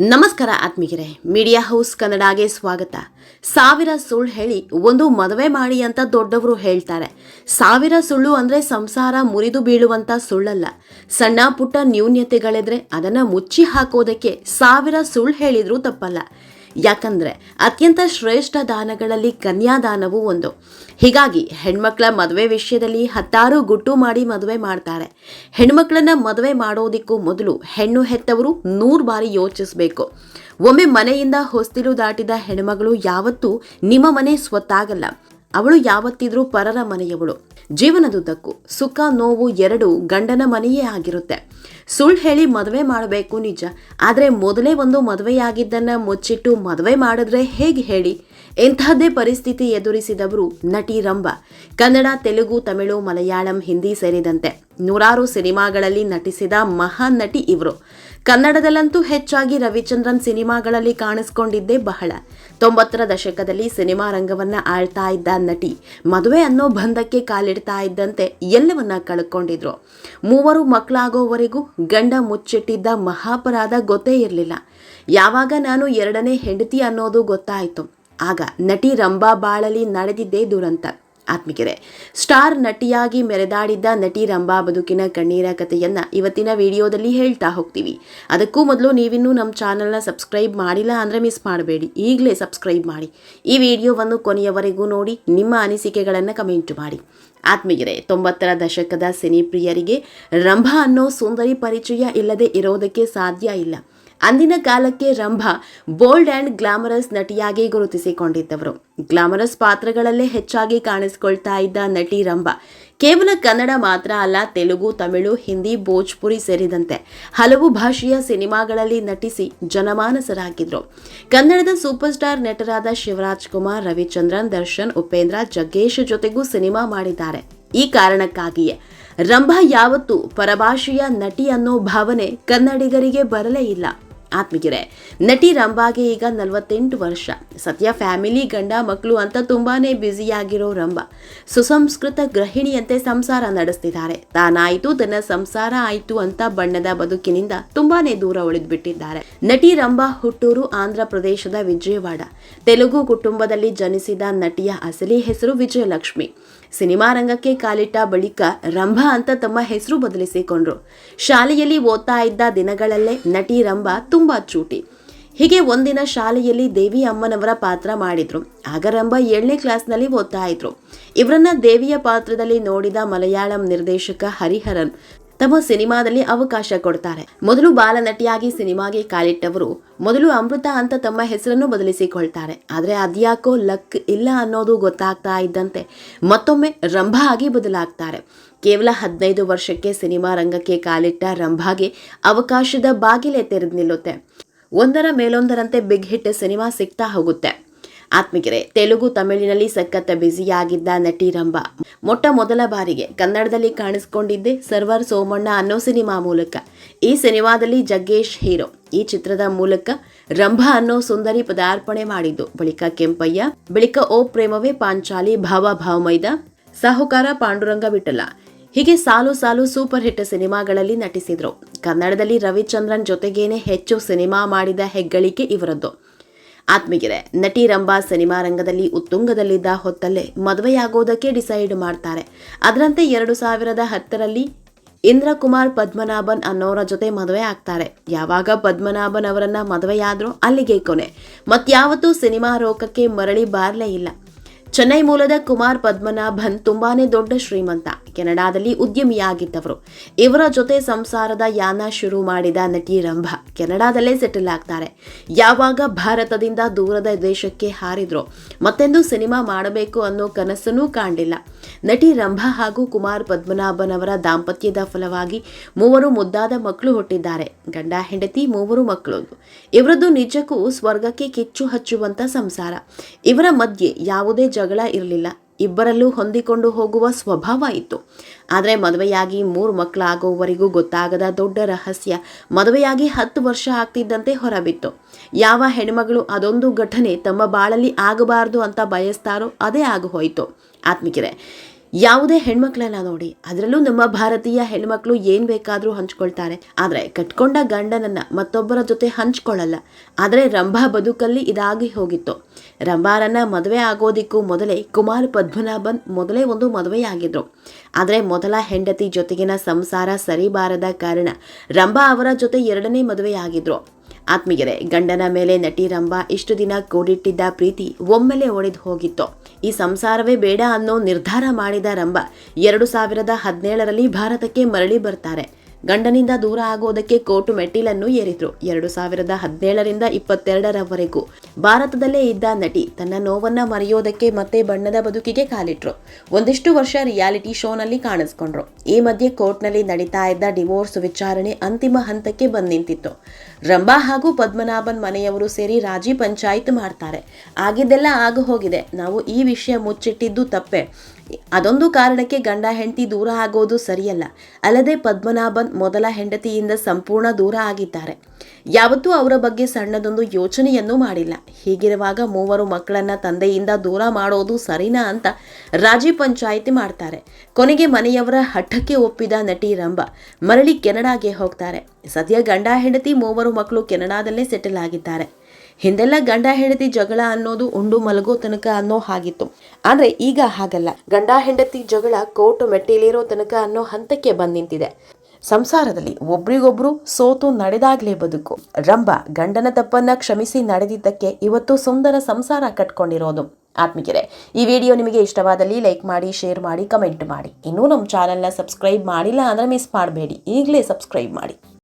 ನಮಸ್ಕಾರ ಆತ್ಮೀಯರೇ, media house ಕನ್ನಡಗೆ ಸ್ವಾಗತ. ಸಾವಿರ ಸುಳ್ಳು ಹೇಳಿ ಒಂದು ಮದುವೆ ಮಾಡಿ ಅಂತ ದೊಡ್ಡವರು ಹೇಳ್ತಾರೆ. ಸಾವಿರ ಸುಳ್ಳು ಅಂದ್ರೆ ಸಂಸಾರ ಮುರಿದು ಬೀಳುವಂತ ಸುಳ್ಳಲ್ಲ. ಸಣ್ಣ ಪುಟ್ಟ ನ್ಯೂನ್ಯತೆಗಳಿದ್ರೆ ಅದನ್ನ ಮುಚ್ಚಿ ಹಾಕೋದಕ್ಕೆ ಸಾವಿರ ಸುಳ್ಳು ಹೇಳಿದ್ರೂ ತಪ್ಪಲ್ಲ. ಯಾಕಂದ್ರೆ ಅತ್ಯಂತ ಶ್ರೇಷ್ಠ ದಾನಗಳಲ್ಲಿ ಕನ್ಯಾದಾನವೂ ಒಂದು. ಹೀಗಾಗಿ ಹೆಣ್ಮಕ್ಳ ಮದುವೆ ವಿಷಯದಲ್ಲಿ ಹತ್ತಾರು ಗುಟ್ಟು ಮಾಡಿ ಮದುವೆ ಮಾಡ್ತಾರೆ. ಹೆಣ್ಮಕ್ಳನ್ನ ಮದುವೆ ಮಾಡೋದಕ್ಕೂ ಮೊದಲು ಹೆಣ್ಣು ಹೆತ್ತವರು ನೂರು ಬಾರಿ ಯೋಚಿಸಬೇಕು. ಒಮ್ಮೆ ಮನೆಯಿಂದ ಹೊಸ್ತಿಲು ದಾಟಿದ ಹೆಣ್ಮಗಳು ಯಾವತ್ತೂ ನಿಮ್ಮ ಮನೆ ಸ್ವತ್ತಾಗಲ್ಲ. ಅವಳು ಯಾವತ್ತಿದ್ರೂ ಪರರ ಮನೆಯವಳು. ಜೀವನದುದ್ದಕ್ಕೂ ಸುಖ, ನೋವು ಎರಡು ಗಂಡನ ಮನೆಯೇ ಆಗಿರುತ್ತೆ. ಸುಳ್ಳು ಹೇಳಿ ಮದುವೆ ಮಾಡಬೇಕು ನಿಜ, ಆದರೆ ಮೊದಲೇ ಒಂದು ಮದುವೆಯಾಗಿದ್ದನ್ನ ಮುಚ್ಚಿಟ್ಟು ಮದುವೆ ಮಾಡಿದ್ರೆ ಹೇಗೆ ಹೇಳಿ? ಎಂತಹದ್ದೇ ಪರಿಸ್ಥಿತಿ ಎದುರಿಸಿದವರು ನಟಿ ರಂಭ ಕನ್ನಡ, ತೆಲುಗು, ತಮಿಳು, ಮಲಯಾಳಂ, ಹಿಂದಿ ಸೇರಿದಂತೆ ನೂರಾರು ಸಿನಿಮಾಗಳಲ್ಲಿ ನಟಿಸಿದ ಮಹಾನ್ ನಟಿ ಇವರು. ಕನ್ನಡದಲ್ಲಂತೂ ಹೆಚ್ಚಾಗಿ ರವಿಚಂದ್ರನ್ ಸಿನಿಮಾಗಳಲ್ಲಿ ಕಾಣಿಸ್ಕೊಂಡಿದ್ದೇ ಬಹಳ. ತೊಂಬತ್ತರ ದಶಕದಲ್ಲಿ ಸಿನಿಮಾ ರಂಗವನ್ನ ಆಳ್ತಾ ಇದ್ದ ನಟಿ, ಮದುವೆ ಅನ್ನೋ ಬಂಧಕ್ಕೆ ಕಾಲಿಡ್ತಾ ಇದ್ದಂತೆ ಎಲ್ಲವನ್ನ ಕಳ್ಕೊಂಡಿದ್ರು. ಮೂವರು ಮಕ್ಕಳಾಗೋವರೆಗೂ ಗಂಡ ಮುಚ್ಚಿಟ್ಟಿದ್ದ ಮಹಾಪರಾಧ ಗೊತ್ತೇ ಇರಲಿಲ್ಲ. ಯಾವಾಗ ನಾನು ಎರಡನೇ ಹೆಂಡತಿ ಅನ್ನೋದು ಗೊತ್ತಾಯಿತು. ಆಗ ನಟಿ ರಂಭಾ ಬಾಳಲಿ ನಡೆದಿದ್ದೇ ದುರಂತ. ಆತ್ಮಿಕರೆ. ಸ್ಟಾರ್ ನಟಿಯಾಗಿ ಮೆರೆದಾಡಿದ್ದ ನಟಿ ರಂಭಾ ಬದುಕಿನ ಕಣ್ಣೀರ ಕಥೆಯನ್ನ ಇವತ್ತಿನ ವಿಡಿಯೋದಲ್ಲಿ ಹೇಳ್ತಾ ಹೋಗ್ತೀವಿ. ಅದಕ್ಕೂ ಮೊದಲು ನೀವಿನ್ನೂ ನಮ್ಮ ಚಾನಲ್ನ ಸಬ್ಸ್ಕ್ರೈಬ್ ಮಾಡಿಲ್ಲ ಅಂದರೆ ಮಿಸ್ ಮಾಡಬೇಡಿ. ಈಗಲೇ ಸಬ್ಸ್ಕ್ರೈಬ್ ಮಾಡಿ. ಈ ವಿಡಿಯೋವನ್ನು ಕೊನೆಯವರೆಗೂ ನೋಡಿ, ನಿಮ್ಮ ಅನಿಸಿಕೆಗಳನ್ನು ಕಮೆಂಟ್ ಮಾಡಿ. ಆತ್ಮೀಯರೇ ತೊಂಬತ್ತರ ದಶಕದ ಸಿನಿ ಪ್ರಿಯರಿಗೆ ರಂಭಾ ಅನ್ನೋ ಸುಂದರಿ ಪರಿಚಯ ಇಲ್ಲದೆ ಇರೋದಕ್ಕೆ ಸಾಧ್ಯ ಇಲ್ಲ. ಅಂದಿನ ಕಾಲಕ್ಕೆ ರಂಭಾ ಬೋಲ್ಡ್ ಆ್ಯಂಡ್ ಗ್ಲಾಮರಸ್ ನಟಿಯಾಗಿ ಗುರುತಿಸಿಕೊಂಡಿದ್ದವರು. ಗ್ಲಾಮರಸ್ ಪಾತ್ರಗಳಲ್ಲೇ ಹೆಚ್ಚಾಗಿ ಕಾಣಿಸಿಕೊಳ್ತಾ ಇದ್ದ ನಟಿ ರಂಭ. ಕೇವಲ ಕನ್ನಡ ಮಾತ್ರ ಅಲ್ಲ, ತೆಲುಗು, ತಮಿಳು, ಹಿಂದಿ, ಭೋಜ್ಪುರಿ ಸೇರಿದಂತೆ ಹಲವು ಭಾಷೆಯ ಸಿನಿಮಾಗಳಲ್ಲಿ ನಟಿಸಿ ಜನಮಾನಸರಾಗಿದ್ದರು ಕನ್ನಡದ ಸೂಪರ್ ಸ್ಟಾರ್ ನಟರಾದ ಶಿವರಾಜ್ ಕುಮಾರ್, ರವಿಚಂದ್ರನ್, ದರ್ಶನ್, ಉಪೇಂದ್ರ, ಜಗ್ಗೇಶ್ ಜೊತೆಗೂ ಸಿನಿಮಾ ಮಾಡಿದ್ದಾರೆ. ಈ ಕಾರಣಕ್ಕಾಗಿಯೇ ರಂಭ ಯಾವತ್ತೂ ಪರಭಾಷೆಯ ನಟಿ ಅನ್ನೋ ಭಾವನೆ ಕನ್ನಡಿಗರಿಗೆ ಬರಲೇ ಇಲ್ಲ. ಆತ್ಮೀಯರೇ ನಟಿ ರಂಭಾಗೆ ಈಗ ನಲವತ್ತೆಂಟು ವರ್ಷ. ಸದ್ಯ ಫ್ಯಾಮಿಲಿ, ಗಂಡ ಮಕ್ಕಳು ಅಂತ ತುಂಬಾನೇ ಬ್ಯುಸಿಯಾಗಿರೋ ರಂಭ. ಸುಸಂಸ್ಕೃತ ಗೃಹಿಣಿಯಂತೆ ಸಂಸಾರ ನಡೆಸ್ತಿದ್ದಾರೆ. ತಾನಾಯಿತು, ತನ್ನ ಸಂಸಾರ ಆಯಿತು ಅಂತ ಬಣ್ಣದ ಬದುಕಿನಿಂದ ತುಂಬಾನೇ ದೂರ ಉಳಿದ್ಬಿಟ್ಟಿದ್ದಾರೆ. ನಟಿ ರಂಭಾ ಹುಟ್ಟೂರು ಆಂಧ್ರ ಪ್ರದೇಶದ ವಿಜಯವಾಡ. ತೆಲುಗು ಕುಟುಂಬದಲ್ಲಿ ಜನಿಸಿದ ನಟಿಯ ಅಸಲಿ ಹೆಸರು ವಿಜಯಲಕ್ಷ್ಮಿ. ಸಿನಿಮಾ ರಂಗಕ್ಕೆ ಕಾಲಿಟ್ಟ ಬಳಿಕ ರಂಭಾ ಅಂತ ತಮ್ಮ ಹೆಸರು ಬದಲಿಸಿಕೊಂಡ್ರು. ಶಾಲೆಯಲ್ಲಿ ಓದ್ತಾ ಇದ್ದ ದಿನಗಳಲ್ಲೇ ನಟಿ ರಂಭಾ ತುಂಬಾ ಚೂಟಿ. ಹೀಗೆ ಒಂದಿನ ಶಾಲೆಯಲ್ಲಿ ದೇವಿ ಅಮ್ಮನವರ ಪಾತ್ರ ಮಾಡಿದ್ರು. ಆಗ ರಂಭಾ ಏಳನೇ ಕ್ಲಾಸ್ನಲ್ಲಿ ಓದ್ತಾ ಇದ್ರು. ಇವರನ್ನ ದೇವಿಯ ಪಾತ್ರದಲ್ಲಿ ನೋಡಿದ ಮಲಯಾಳಂ ನಿರ್ದೇಶಕ ಹರಿಹರನ್ ತಮ್ಮ ಸಿನಿಮಾದಲ್ಲಿ ಅವಕಾಶ ಕೊಡ್ತಾರೆ. ಮೊದಲು ಬಾಲನಟಿಯಾಗಿ ಸಿನಿಮಾಗೆ ಕಾಲಿಟ್ಟವರು ಮೊದಲು ಅಮೃತ ಅಂತ ತಮ್ಮ ಹೆಸರನ್ನು ಬದಲಿಸಿಕೊಳ್ತಾರೆ. ಆದರೆ ಅದ್ಯಾಕೋ ಲಕ್ ಇಲ್ಲ ಅನ್ನೋದು ಗೊತ್ತಾಗ್ತಾ ಇದ್ದಂತೆ ಮತ್ತೊಮ್ಮೆ ರಂಭಾ ಆಗಿ ಬದಲಾಗ್ತಾರೆ. ಕೇವಲ ಹದಿನೈದು ವರ್ಷಕ್ಕೆ ಸಿನಿಮಾ ರಂಗಕ್ಕೆ ಕಾಲಿಟ್ಟ ರಂಭಾಗೆ ಅವಕಾಶದ ಬಾಗಿಲೇ ತೆರೆದು ನಿಲ್ಲುತ್ತೆ. ಒಂದರ ಮೇಲೊಂದರಂತೆ ಬಿಗ್ ಹಿಟ್ ಸಿನಿಮಾ ಸಿಗ್ತಾ ಹೋಗುತ್ತೆ. ಆತ್ಮಿಕರೆ, ತೆಲುಗು, ತಮಿಳಿನಲ್ಲಿ ಸಖತ್ ಬ್ಯುಸಿಯಾಗಿದ್ದ ನಟಿ ರಂಭಾ. ಮೊಟ್ಟ ಮೊದಲ ಬಾರಿಗೆ ಕನ್ನಡದಲ್ಲಿ ಕಾಣಿಸಿಕೊಂಡಿದ್ದೆ ಸರ್ವರ್ ಸೋಮಣ್ಣ ಅನ್ನೋ ಸಿನಿಮಾ ಮೂಲಕ. ಈ ಸಿನಿಮಾದಲ್ಲಿ ಜಗ್ಗೇಶ್ ಹೀರೋ. ಈ ಚಿತ್ರದ ಮೂಲಕ ರಂಭಾ ಅನ್ನೋ ಸುಂದರಿ ಪದಾರ್ಪಣೆ ಮಾಡಿದ್ದು. ಬಳಿಕ ಕೆಂಪಯ್ಯ, ಬಳಿಕ ಓ ಪ್ರೇಮವೇ ಪಾಂಚಾಲಿ, ಭಾವ ಭಾವಮೈದ, ಸಾಹುಕಾರ ಪಾಂಡುರಂಗ ವಿಠಲ. ಹೀಗೆ ಸಾಲು ಸಾಲು ಸೂಪರ್ ಹಿಟ್ ಸಿನಿಮಾಗಳಲ್ಲಿ ನಟಿಸಿದ್ರು. ಕನ್ನಡದಲ್ಲಿ ರವಿಚಂದ್ರನ್ ಜೊತೆಗೇನೆ ಹೆಚ್ಚು ಸಿನಿಮಾ ಮಾಡಿದ ಹೆಗ್ಗಳಿಕೆ ಇವರದ್ದು. ಆತ್ಮೀಯರೇ, ನಟಿ ರಂಭಾ ಸಿನಿಮಾ ರಂಗದಲ್ಲಿ ಉತ್ತುಂಗದಲ್ಲಿದ್ದ ಹೊತ್ತಲ್ಲೇ ಮದುವೆಯಾಗೋದಕ್ಕೆ ಡಿಸೈಡ್ ಮಾಡ್ತಾರೆ. ಅದರಂತೆ ಎರಡು ಸಾವಿರದ ಹತ್ತರಲ್ಲಿ ಇಂದ್ರಕುಮಾರ್ ಪದ್ಮನಾಭನ್ ಅನ್ನೋರ ಜೊತೆ ಮದುವೆ ಆಗ್ತಾರೆ. ಯಾವಾಗ ಪದ್ಮನಾಭನ್ ಅವರನ್ನ ಮದುವೆಯಾದ್ರೂ ಅಲ್ಲಿಗೆ ಕೊನೆ. ಮತ್ಯಾವತ್ತೂ ಸಿನಿಮಾ ರೋಕಕ್ಕೆ ಮರಳಿ ಬಾರ್ಲೇ ಇಲ್ಲ. ಚೆನ್ನೈ ಮೂಲದ ಕುಮಾರ್ ಪದ್ಮನಾಭನ್ ತುಂಬಾನೇ ದೊಡ್ಡ ಶ್ರೀಮಂತ. ಕೆನಡಾದಲ್ಲಿ ಉದ್ಯಮಿಯಾಗಿದ್ದವರು. ಇವರ ಜೊತೆ ಸಂಸಾರದ ಯಾನ ಶುರು ಮಾಡಿದ ನಟಿ ರಂಭಾ ಕೆನಡಾದಲ್ಲೇ ಸೆಟಲ್ ಆಗ್ತಾರೆ. ಯಾವಾಗ ಭಾರತದಿಂದ ದೂರದ ದೇಶಕ್ಕೆ ಹಾರಿದ್ರು, ಮತ್ತೆಂದು ಸಿನಿಮಾ ಮಾಡಬೇಕು ಅನ್ನೋ ಕನಸನ್ನೂ ಕಾಣಲಿಲ್ಲ. ನಟಿ ರಂಭಾ ಹಾಗೂ ಕುಮಾರ್ ಪದ್ಮನಾಭನ್ ಅವರ ದಾಂಪತ್ಯದ ಫಲವಾಗಿ ಮೂವರು ಮುದ್ದಾದ ಮಕ್ಕಳು ಹುಟ್ಟಿದ್ದಾರೆ. ಗಂಡ, ಹೆಂಡತಿ, ಮೂವರು ಮಕ್ಕಳು. ಇವರದ್ದು ನಿಜಕ್ಕೂ ಸ್ವರ್ಗಕ್ಕೆ ಕಿಚ್ಚು ಹಚ್ಚುವಂತ ಸಂಸಾರ. ಇವರ ಮಧ್ಯೆ ಯಾವುದೇ ಜಗಳ ಇರಲಿಲ್ಲ. ಇಬ್ಬರಲ್ಲೂ ಹೊಂದಿಕೊಂಡು ಹೋಗುವ ಸ್ವಭಾವ ಇತ್ತು. ಆದರೆ ಮದುವೆಯಾಗಿ ಮೂರು ಮಕ್ಕಳಾಗೋವರೆಗೂ ಗೊತ್ತಾಗದ ದೊಡ್ಡ ರಹಸ್ಯ ಮದುವೆಯಾಗಿ ಹತ್ತು ವರ್ಷ ಆಗ್ತಿದ್ದಂತೆ ಹೊರಬಿತ್ತು. ಯಾವ ಹೆಣ್ಮಗಳು ಅದೊಂದು ಘಟನೆ ತಮ್ಮ ಬಾಳಲ್ಲಿ ಆಗಬಾರದು ಅಂತ ಬಯಸ್ತಾರೋ ಅದೇ ಆಗಿ ಹೋಯಿತು. ಆತ್ಮಿಕರೇ ಯಾವುದೇ ಹೆಣ್ಮಕ್ಳೆಲ್ಲ ನೋಡಿ, ಅದರಲ್ಲೂ ನಮ್ಮ ಭಾರತೀಯ ಹೆಣ್ಮಕ್ಳು ಏನ್ ಬೇಕಾದ್ರೂ ಹಂಚ್ಕೊಳ್ತಾರೆ. ಆದ್ರೆ ಕಟ್ಕೊಂಡ ಗಂಡನನ್ನ ಮತ್ತೊಬ್ಬರ ಜೊತೆ ಹಂಚ್ಕೊಳ್ಳಲ್ಲ. ಆದ್ರೆ ರಂಭಾ ಬದುಕಲ್ಲಿ ಇದಾಗಿ ಹೋಗಿತ್ತು. ರಂಭಾರನ್ನ ಮದುವೆ ಆಗೋದಿಕ್ಕೂ ಮೊದಲೇ ಕುಮಾರ್ ಪದ್ಮನಾಭನ್ ಮೊದಲೇ ಒಂದು ಮದುವೆಯಾಗಿದ್ರು. ಆದ್ರೆ ಮೊದಲ ಹೆಂಡತಿ ಜೊತೆಗಿನ ಸಂಸಾರ ಸರಿಬಾರದ ಕಾರಣ ರಂಭಾ ಅವರ ಜೊತೆ ಎರಡನೇ ಮದುವೆಯಾಗಿದ್ರು. ಆತ್ಮೀಯರೇ, ಗಂಡನ ಮೇಲೆ ನಟಿ ರಂಭಾ ಇಷ್ಟು ದಿನ ಕೂಡಿಟ್ಟಿದ್ದ ಪ್ರೀತಿ ಒಮ್ಮೆಲೆ ಒಡೆದು ಹೋಗಿತ್ತು. ಈ ಸಂಸಾರವೇ ಬೇಡ ಅನ್ನೋ ನಿರ್ಧಾರ ಮಾಡಿದ ರಂಭಾ ಎರಡು ಸಾವಿರದ ಹದಿನೇಳರಲ್ಲಿ ಭಾರತಕ್ಕೆ ಮರಳಿ ಬರ್ತಾರೆ. ಗಂಡನಿಂದ ದೂರ ಆಗೋದಕ್ಕೆ ಕೋರ್ಟು ಮೆಟ್ಟಿಲನ್ನು ಏರಿದ್ರು. ಎರಡು ಸಾವಿರದ ಹದಿನೇಳರಿಂದ ಇಪ್ಪತ್ತೆರಡರವರೆಗೂ ಭಾರತದಲ್ಲೇ ಇದ್ದ ನಟಿ ತನ್ನ ನೋವನ್ನ ಮರೆಯೋದಕ್ಕೆ ಮತ್ತೆ ಬಣ್ಣದ ಬದುಕಿಗೆ ಕಾಲಿಟ್ರು. ಒಂದಿಷ್ಟು ವರ್ಷ ರಿಯಾಲಿಟಿ ಶೋನಲ್ಲಿ ಕಾಣಿಸ್ಕೊಂಡ್ರು. ಈ ಮಧ್ಯೆ ಕೋರ್ಟ್ನಲ್ಲಿ ನಡೀತಾ ಇದ್ದ ಡಿವೋರ್ಸ್ ವಿಚಾರಣೆ ಅಂತಿಮ ಹಂತಕ್ಕೆ ಬಂದ್ ನಿಂತಿತ್ತು ರಂಭಾ ಹಾಗೂ ಪದ್ಮನಾಭನ್ ಮನೆಯವರು ಸೇರಿ ರಾಜಿ ಪಂಚಾಯತ್ ಮಾಡ್ತಾರೆ. ಆಗಿದ್ದೆಲ್ಲ ಆಗ ಹೋಗಿದೆ. ನಾವು ಈ ವಿಷಯ ಮುಚ್ಚಿಟ್ಟಿದ್ದು ತಪ್ಪೆ. ಅದೊಂದು ಕಾರಣಕ್ಕೆ ಗಂಡ ಹೆಂಡತಿ ದೂರ ಆಗೋದು ಸರಿಯಲ್ಲ. ಅಲ್ಲದೆ ಪದ್ಮನಾಭನ್ ಮೊದಲ ಹೆಂಡತಿಯಿಂದ ಸಂಪೂರ್ಣ ದೂರ ಆಗಿದ್ದಾರೆ. ಯಾವತ್ತೂ ಅವರ ಬಗ್ಗೆ ಸಣ್ಣದೊಂದು ಯೋಚನೆಯನ್ನು ಮಾಡಿಲ್ಲ. ಹೀಗಿರುವಾಗ ಮೂವರು ಮಕ್ಕಳನ್ನ ತಂದೆಯಿಂದ ದೂರ ಮಾಡೋದು ಸರಿನಾ ಅಂತ ರಾಜಿ ಪಂಚಾಯಿತಿ ಮಾಡ್ತಾರೆ. ಕೊನೆಗೆ ಮನೆಯವರ ಹಠಕ್ಕೆ ಒಪ್ಪಿದ ನಟಿ ರಂಭ ಮರಳಿ ಕೆನಡಾಗೆ ಹೋಗ್ತಾರೆ. ಸದ್ಯ ಗಂಡ ಹೆಂಡತಿ ಮೂವರು ಮಕ್ಕಳು ಕೆನಡಾದಲ್ಲೇ ಸೆಟಲ್ ಆಗಿದ್ದಾರೆ. ಹಿಂದೆಲ್ಲ ಗಂಡ ಹೆಂಡತಿ ಜಗಳ ಅನ್ನೋದು ಉಂಡು ಮಲಗೋ ತನಕ ಅನ್ನೋ ಹಾಗಿತ್ತು. ಆದ್ರೆ ಈಗ ಹಾಗಲ್ಲ. ಗಂಡ ಹೆಂಡತಿ ಜಗಳ ಕೋರ್ಟ್ ಮೆಟ್ಟಿಲೇರೋ ತನಕ ಅನ್ನೋ ಹಂತಕ್ಕೆ ಬಂದ್ ನಿಂತಿದೆ. ಸಂಸಾರದಲ್ಲಿ ಒಬ್ರಿಗೊಬ್ರು ಸೋತು ನಡೆದಾಗ್ಲೇ ಬದುಕು. ರಂಭ ಗಂಡನ ತಪ್ಪನ್ನ ಕ್ಷಮಿಸಿ ನಡೆದಿದ್ದಕ್ಕೆ ಇವತ್ತು ಸುಂದರ ಸಂಸಾರ ಕಟ್ಕೊಂಡಿರೋದು. ಆತ್ಮಿಕರೆ ಈ ವಿಡಿಯೋ ನಿಮಗೆ ಇಷ್ಟವಾದಲ್ಲಿ ಲೈಕ್ ಮಾಡಿ, ಶೇರ್ ಮಾಡಿ, ಕಮೆಂಟ್ ಮಾಡಿ. ಇನ್ನೂ ನಮ್ಮ ಚಾನಲ್ನ ಸಬ್ಸ್ಕ್ರೈಬ್ ಮಾಡಿಲ್ಲ ಅಂದ್ರೆ ಮಿಸ್ ಮಾಡಬೇಡಿ. ಈಗಲೇ ಸಬ್ಸ್ಕ್ರೈಬ್ ಮಾಡಿ.